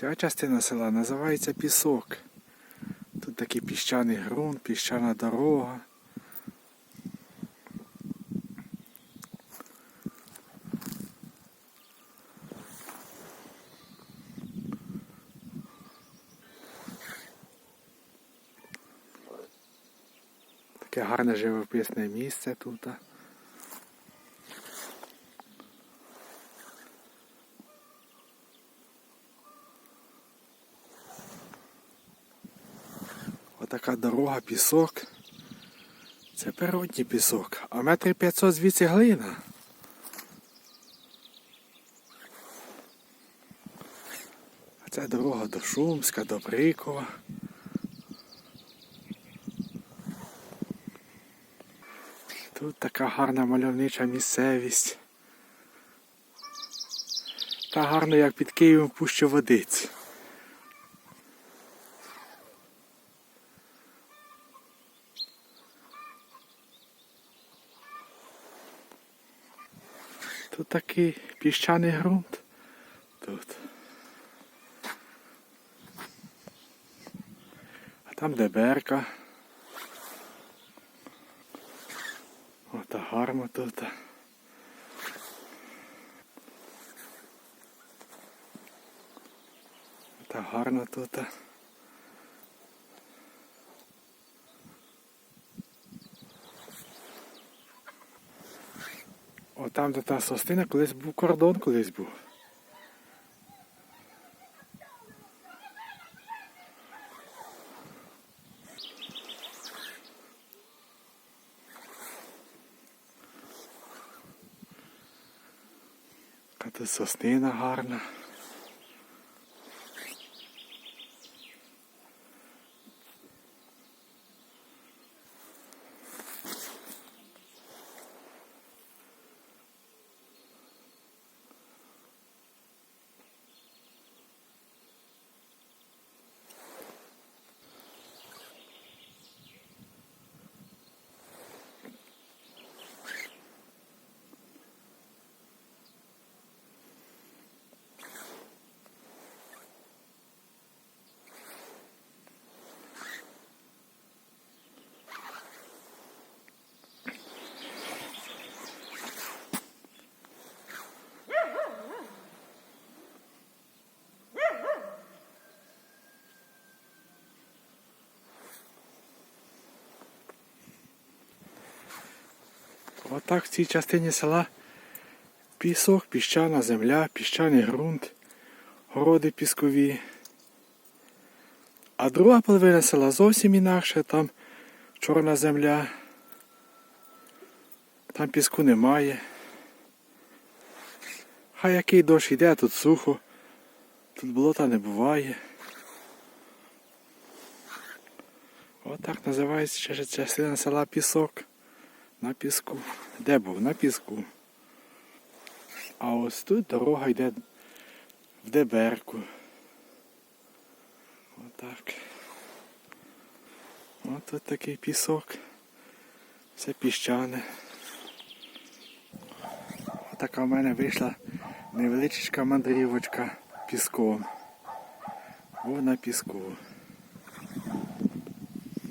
Ця частина села називається Пісок. Тут такий піщаний ґрунт, піщана дорога. Таке гарне живописне місце тут. Отака дорога, пісок. Це природній пісок, а метрів 500 звідси глина. А це дорога до Шумська, до Брикова. Тут така гарна мальовнича місцевість. Та гарно, як під Києвом пуща водиць. Тут такий піщаний ґрунт. Тут. А там де берка. Ота гарно тут. Та гарно тут. О, там, де та состина, колись був кордон, колись був. Та тут соснина гарна. Отак в цій частині села пісок, піщана земля, піщаний ґрунт, городи піскові. А друга половина села зовсім інакше, там чорна земля, там піску немає. Хай який дощ йде, тут сухо, тут болота не буває. Отак називається частина села Пісок. На піску. Де був? На піску. А ось тут дорога йде в Деберку. Отак. Ось тут такий пісок. Все піщане. Отака в мене вийшла невеличка мандрівочка піском. Був на піску.